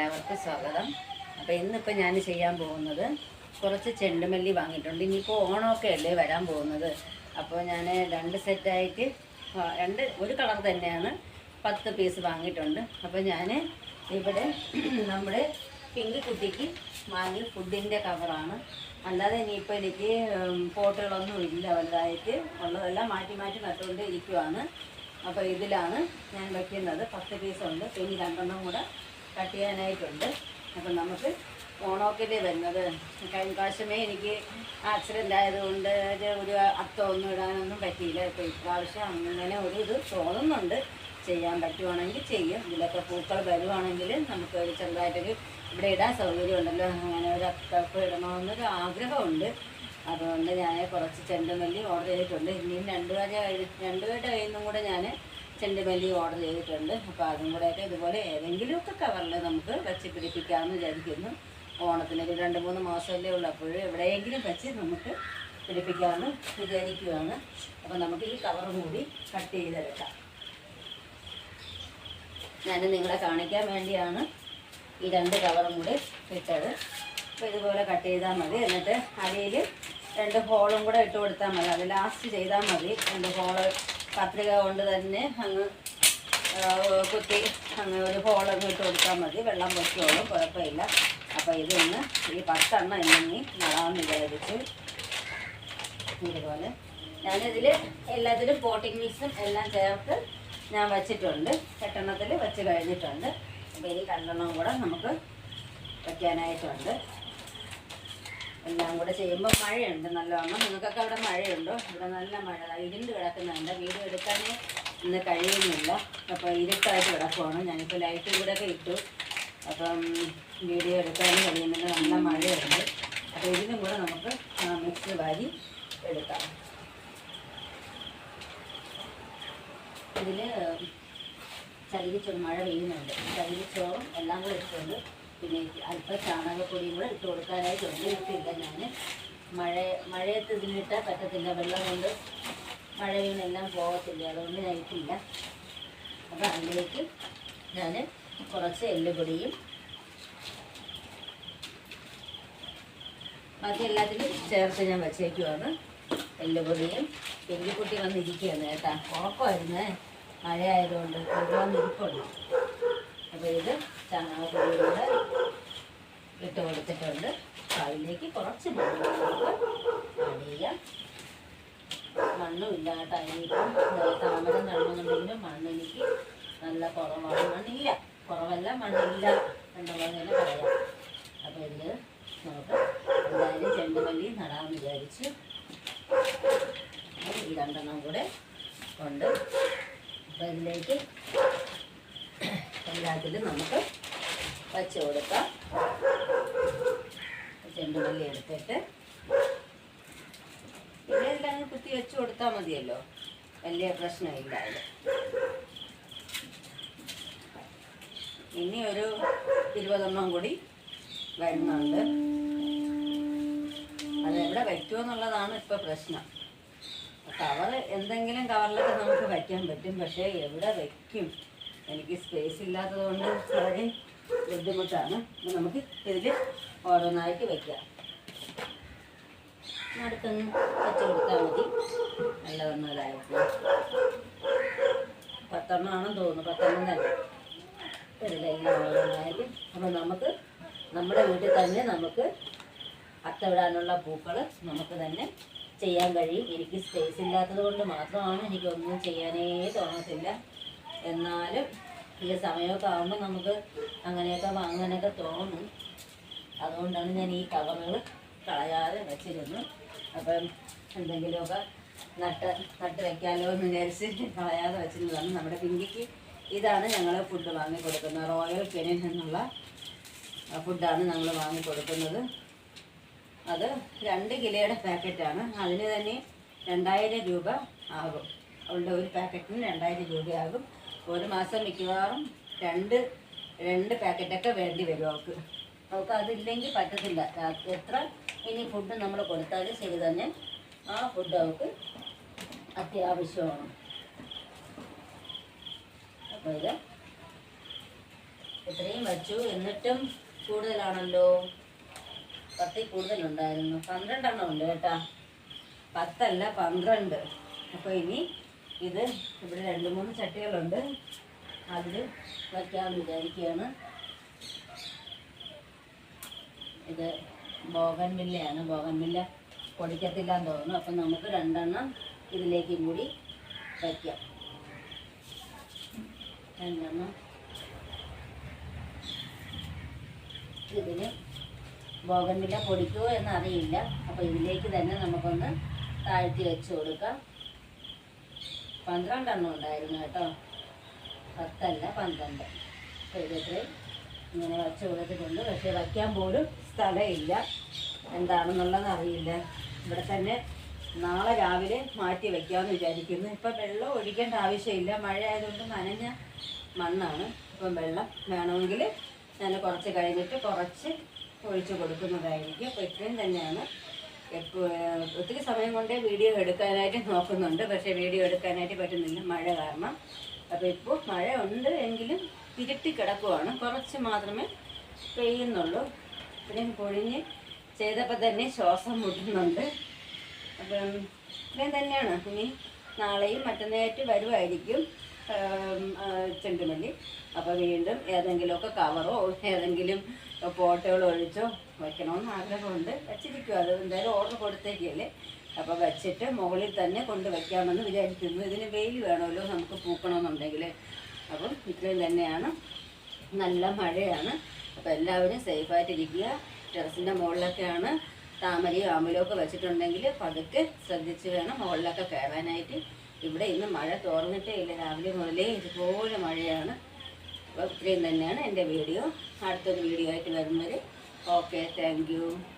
എല്ലാവർക്കും സ്വാഗതം. അപ്പോൾ ഇന്നിപ്പോൾ ഞാൻ ചെയ്യാൻ പോകുന്നത് കുറച്ച് ചെണ്ടുമല്ലി വാങ്ങിയിട്ടുണ്ട്. ഇനിയിപ്പോൾ ഓണമൊക്കെ അല്ലേ വരാൻ പോകുന്നത്. അപ്പോൾ ഞാൻ രണ്ട് സെറ്റായിട്ട് രണ്ട് ഒരു കളർ തന്നെയാണ് പത്ത് പീസ് വാങ്ങിയിട്ടുണ്ട്. അപ്പോൾ ഞാൻ ഇവിടെ നമ്മുടെ പിങ്ക് കുട്ടിക്ക് വാങ്ങി ഫുഡിന്റെ കവറാണ് അല്ലാതെ ഇനിയിപ്പോൾ എനിക്ക് ഫോട്ടോകളൊന്നും ഇല്ല വലുതായിട്ട്. ഉള്ളതെല്ലാം മാറ്റി മാറ്റി നട്ടുകൊണ്ട് ഇരിക്കുവാണ് അപ്പോൾ ഇതിലാണ് ഞാൻ വെക്കുന്നത്. പത്ത് പീസുണ്ട് പിന്നെ രണ്ടെണ്ണം കൂടെ കട്ട് ചെയ്യാനായിട്ടുണ്ട്. അപ്പം നമുക്ക് ഓണോക്കിന്റെ വരുന്നത്. കഴിഞ്ഞ പ്രാവശ്യമേ എനിക്ക് ആക്സിഡന്റ് ആയതുകൊണ്ട് ഒരു അത്തം ഒന്നും ഇടാനൊന്നും പറ്റിയില്ല. ഇപ്പോൾ ഇപ്രാവശ്യം അങ്ങനെ ഒരു ഇത് തോന്നുന്നുണ്ട്. ചെയ്യാൻ പറ്റുവാണെങ്കിൽ ചെയ്യും. ഇതിലൊക്കെ പൂക്കൾ വരുവാണെങ്കിൽ നമുക്ക് ഒരു ചെറുതായിട്ടൊരു ഇവിടെ ഇടാൻ സൗകര്യമുണ്ടല്ലോ. അങ്ങനെ ഒരു അത്തൊക്കെ ഇടണമെന്നൊരു ആഗ്രഹമുണ്ട്. അതുകൊണ്ട് ഞാൻ കുറച്ച് ചെണ്ടുമല്ലി ഓർഡർ ചെയ്തിട്ടുണ്ട്. ഇനിയും രണ്ട് പേരെ രണ്ട് പേരുടെ കയ്യിൽ നിന്നും കൂടെ ഞാൻ ചെണ്ടുമല്ലി ഓർഡർ ചെയ്തിട്ടുണ്ട്. അപ്പോൾ അതും കൂടെയൊക്കെ ഇതുപോലെ ഏതെങ്കിലുമൊക്കെ കവറിൽ നമുക്ക് വെച്ച് പിടിപ്പിക്കാമെന്ന് വിചാരിക്കുന്നു. ഓണത്തിന് ഒരു രണ്ട് മൂന്ന് മാസമല്ലേ ഉള്ളൂ. അപ്പോൾ എവിടെയെങ്കിലും വെച്ച് നമുക്ക് പിടിപ്പിക്കാമെന്ന് വിചാരിക്കുകയാണ് അപ്പോൾ നമുക്ക് ഈ കവറും കൂടി കട്ട് ചെയ്തെടുക്കാം. ഞാൻ നിങ്ങളെ കാണിക്കാൻ വേണ്ടിയാണ് ഈ രണ്ട് കവറും കൂടി ഇട്ടത്. അപ്പോൾ ഇതുപോലെ കട്ട് ചെയ്താൽ മതി. എന്നിട്ട് അടിയിൽ രണ്ട് ഹോളും കൂടെ ഇട്ട് കൊടുത്താൽ മതി. അത് ലാസ്റ്റ് ചെയ്താൽ മതി. രണ്ട് ഹോൾ കത്രിക കൊണ്ട് തന്നെ അങ്ങ് കുത്തി അങ്ങ് ഒരു ഹോളൊക്കെ ഇട്ട് കൊടുത്താൽ മതി. വെള്ളം പൊട്ടിയോളും കുഴപ്പമില്ല. അപ്പോൾ ഇതൊന്ന് ഈ പത്തെണ്ണം ഇല്ലെങ്കിൽ നടാമെന്ന് വിചാരിച്ചു ഇതുപോലെ. ഞാനിതിൽ എല്ലാത്തിലും പോട്ടിംഗ് മിക്സും എല്ലാം ചേർത്ത് ഞാൻ വച്ചിട്ടുണ്ട്. എട്ടെണ്ണത്തിൽ വെച്ച് കഴിഞ്ഞിട്ടുണ്ട്. അപ്പോൾ ഇനി രണ്ടെണ്ണം കൂടെ നമുക്ക് വയ്ക്കാനായിട്ടുണ്ട്. എല്ലാം കൂടെ ചെയ്യുമ്പോൾ മഴയുണ്ട് നല്ലവണ്ണം നിങ്ങൾക്കൊക്കെ അവിടെ മഴയുണ്ടോ? ഇവിടെ നല്ല മഴ. ഇരുണ്ട് കിടക്കുന്നുണ്ട്. വീട് എടുക്കാനേ ഇന്ന് കഴിയുന്നില്ല. അപ്പോൾ ഇരുട്ടായിട്ട് കിടക്കുവാണ്. ഞാനിപ്പോൾ ലൈറ്റും കൂടെ ഒക്കെ ഇട്ടു. അപ്പം വീഡിയോ എടുക്കാനും കഴിയുന്നുണ്ട് നല്ല മഴയുണ്ട്. അപ്പോൾ ഇതിനും കൂടെ നമുക്ക് മിക്സ് വാരി എടുക്കാം. ഇതിൽ ചകിരിച്ചോറ് മഴ പെയ്യുന്നുണ്ട്. ചകിരിച്ചോറും എല്ലാം കൂടെ ഇട്ടിട്ടുണ്ട് പിന്നെ അല്പം ചാണകപ്പൊടിയും കൂടെ ഇട്ട് കൊടുക്കാനായിട്ടുണ്ട് ഇട്ടില്ല ഞാൻ മഴ മഴയത്ത് ഇതിനിട്ടാൽ പറ്റത്തില്ല. വെള്ളം കൊണ്ട് മഴയിലെല്ലാം പോകത്തില്ല. അതുകൊണ്ട് ഞാൻ ഇട്ടില്ല അപ്പോൾ അതിലേക്ക് ഞാൻ കുറച്ച് എല്ലുപൊടിയും ബാക്കി എല്ലാത്തിനും ചേർത്ത് ഞാൻ വച്ചേക്കുവാണ്. എല്ലുപൊടിയും എല്ലുപൊട്ടി വന്നിരിക്കുകയാണ് കേട്ടാ. ഉറക്കമായിരുന്നേ? മഴയായതുകൊണ്ട് വന്നിരിക്കുന്നു അപ്പോൾ ഇത് ചാണകപ്പൊടിയിലൂടെ ഇട്ട് കൊടുത്തിട്ടുണ്ട്. അതിലേക്ക് കുറച്ച് മണ്ണ് മണ്ണും ഇല്ലാത്ത അതിനിപ്പം താമരം നടണമെന്നുണ്ടെങ്കിലും മണ്ണ് എനിക്ക് നല്ല കുറവാണ്. മണ്ണില്ല. കുറവല്ല മണ്ണില്ല എന്നുള്ളത് തന്നെ പറയാം. അപ്പോൾ ഇത് നമുക്ക് എന്തായാലും ചെണ്ടുമല്ലി നടാമെന്ന് വിചാരിച്ചു ഈ രണ്ടെണ്ണം കൂടെ ഉണ്ട് അപ്പോൾ ഇതിലേക്ക് എല്ലാത്തിലും നമുക്ക് വച്ച് കൊടുക്കാം. ചെണ്ടുമല്ലി എടുത്തിട്ട്. പിന്നെ എല്ലാം കുത്തി വെച്ച് കൊടുത്താൽ മതിയല്ലോ. വലിയ പ്രശ്നമില്ല ഇനി ഒരു ഇരുപതെണ്ണം കൂടി വരുന്നുണ്ട്. അതെവിടെ വയ്ക്കുമോ എന്നുള്ളതാണ് ഇപ്പോൾ പ്രശ്നം. കവർ എന്തെങ്കിലും കവറിലൊക്കെ നമുക്ക് വയ്ക്കാൻ പറ്റും പക്ഷേ എവിടെ വയ്ക്കും? എനിക്ക് സ്പേസ് ഇല്ലാത്തത് കൊണ്ട് വളരെ ബുദ്ധിമുട്ടാണ്. അപ്പം നമുക്ക് ഇതിൽ ഓരോന്നായിട്ട് വയ്ക്കാം അടുത്തൊന്ന് വെച്ച് കൊടുത്താൽ മതി. നല്ല വന്നതായിരുന്നു പത്തെണ്ണം ആണെന്ന് തോന്നുന്നു. പത്തെണ്ണം തന്നെ. ഇതിലെല്ലാം ഓരോന്നായിട്ട്. അപ്പോൾ നമുക്ക് നമ്മുടെ വീട്ടിൽ തന്നെ നമുക്ക് അത്തവിടാനുള്ള പൂക്കൾ നമുക്ക് തന്നെ ചെയ്യാൻ കഴിയും. എനിക്ക് സ്പേസ് ഇല്ലാത്തത് കൊണ്ട് മാത്രമാണ് എനിക്കൊന്നും ചെയ്യാനേ തോന്നത്തില്ല. എന്നാലും ഈ സമയമൊക്കെ ആകുമ്പോൾ നമുക്ക് അങ്ങനെയൊക്കെ വാങ്ങാനൊക്കെ തോന്നും. അതുകൊണ്ടാണ് ഞാൻ ഈ കവറുകൾ കളയാതെ വെച്ചിരുന്നു. അപ്പം എന്തെങ്കിലുമൊക്കെ നട്ട് നട്ട് വെക്കാമല്ലോ എന്ന് വിചാരിച്ച് കളയാതെ വെച്ചിരുന്നതാണ്. നമ്മുടെ പിങ്കിക്ക് ഇതാണ് ഞങ്ങൾ ഫുഡ് വാങ്ങി കൊടുക്കുന്നത്. റോയൽ കെനിൻ എന്നുള്ള ഫുഡാണ് ഞങ്ങൾ വാങ്ങി കൊടുക്കുന്നത്. അത് രണ്ട് കിലോയുടെ പാക്കറ്റാണ് അതിന് തന്നെ രണ്ടായിരം രൂപ ആകും. അവളുടെ ഒരു പാക്കറ്റിന് രണ്ടായിരം രൂപയാകും. ഒരു മാസം മിക്കവാറും രണ്ട് രണ്ട് പാക്കറ്റൊക്കെ വേണ്ടി വരും അവൾക്ക്. അവൾക്ക് അതില്ലെങ്കിൽ പറ്റത്തില്ല. എത്ര ഇനി ഫുഡ് നമ്മൾ കൊടുത്താലും ശരി തന്നെ ആ ഫുഡ് അവൾക്ക് അത്യാവശ്യമാണ്. അപ്പോൾ ഇത് ഇത്രയും വച്ചു. എന്നിട്ടും കൂടുതലാണല്ലോ? പത്തിൽ കൂടുതലുണ്ടായിരുന്നു. പന്ത്രണ്ടെണ്ണം ഉണ്ട് കേട്ടാ. പത്തല്ല പന്ത്രണ്ട്. അപ്പോൾ ഇനി ഇത് ഇവിടെ രണ്ട് മൂന്ന് ചട്ടികളുണ്ട്. അതിൽ വയ്ക്കാമെന്ന് വിചാരിക്കുകയാണ്. ഇത് ബോഗൻമില്ലയാണ് ബോഗൻമില്ല പൊടിക്കത്തില്ലാന്ന് തോന്നുന്നു. അപ്പം നമുക്ക് രണ്ടെണ്ണം ഇതിലേക്ക് കൂടി വയ്ക്കാം. രണ്ടെണ്ണം. ഇതിന് ബോഗൻമില്ല പൊടിക്കുമോ എന്നറിയില്ല. അപ്പോൾ ഇതിലേക്ക് തന്നെ നമുക്കൊന്ന് താഴ്ത്തി വെച്ച് കൊടുക്കാം. പന്ത്രണ്ടെണ്ണം ഉണ്ടായിരുന്നു കേട്ടോ. പത്തല്ല പന്ത്രണ്ട്. ഇതിത്രയും ഇങ്ങനെ വച്ച് കൊടുത്തിട്ടുണ്ട്. പക്ഷേ വയ്ക്കാൻ പോലും സ്ഥലമില്ല. എന്താണെന്നുള്ളത് അറിയില്ല. ഇവിടെ തന്നെ നാളെ രാവിലെ മാറ്റി വെക്കാമെന്ന് വിചാരിക്കുന്നു. ഇപ്പം വെള്ളം ഒഴിക്കേണ്ട ആവശ്യമില്ല. മഴ ആയതുകൊണ്ട് നനഞ്ഞ മണ്ണാണ് ഇപ്പം വെള്ളം വേണമെങ്കിൽ ഞാൻ കുറച്ച് കഴിഞ്ഞിട്ട് കുറച്ച് ഒഴിച്ചു കൊടുക്കുന്നതായിരിക്കും. അപ്പോൾ ഇത്രയും തന്നെയാണ് ഒത്തിരി സമയം കൊണ്ടേ വീഡിയോ എടുക്കാനായിട്ട് നോക്കുന്നുണ്ട്. പക്ഷേ വീഡിയോ എടുക്കാനായിട്ട് പറ്റുന്നില്ല മഴ കാരണം. അപ്പോൾ ഇപ്പോൾ മഴ ഉണ്ട് എങ്കിലും ഇരുട്ടി കിടക്കുവാണ്. കുറച്ച് മാത്രമേ പെയ്യുന്നുള്ളൂ. പിന്നെ പൊഴിഞ്ഞ് ചെയ്തപ്പോൾ തന്നെ ശ്വാസം മുട്ടുന്നുണ്ട്. അപ്പം ഇത്രയും തന്നെയാണ്. ഇനി നാളെയും മറ്റന്നായിട്ട് വരുമായിരിക്കും ചെണ്ടുമല്ലി. അപ്പോൾ വീണ്ടും ഏതെങ്കിലുമൊക്കെ കവറോ ഏതെങ്കിലും പോട്ടുകളോ ഒഴിച്ചോ വയ്ക്കണമെന്ന് ആഗ്രഹമുണ്ട്. വച്ചിരിക്കും അത് എന്തായാലും ഓർഡർ കൊടുത്തേക്കല്ലേ അപ്പോൾ വെച്ചിട്ട് മുകളിൽ തന്നെ കൊണ്ട് വയ്ക്കാമെന്ന് വിചാരിക്കുന്നു. ഇതിന് വെയിൽ വേണമല്ലോ നമുക്ക് പൂക്കണമെന്നുണ്ടെങ്കിൽ. അപ്പം ഇത്രയും തന്നെയാണ്. നല്ല മഴയാണ്. അപ്പോൾ എല്ലാവരും സേഫായിട്ടിരിക്കുക ടെറസിന്റെ മുകളിലൊക്കെയാണ് താമരയും ആമ്പലും ഒക്കെ വെച്ചിട്ടുണ്ടെങ്കിൽ പതുക്കെ ശ്രദ്ധിച്ച് വേണം മുകളിലൊക്കെ കയറാനായിട്ട്. ഇവിടെ ഇന്ന് മഴ തോർന്നിട്ടേ ഇല്ല. രാവിലെ മുതലേ ഇതുപോലെ മഴയാണ്. അപ്പോൾ ഇത്രയും തന്നെയാണ് എന്റെ വീഡിയോ. അടുത്തൊരു വീഡിയോ ആയിട്ട് വരുന്നത്. Okay thank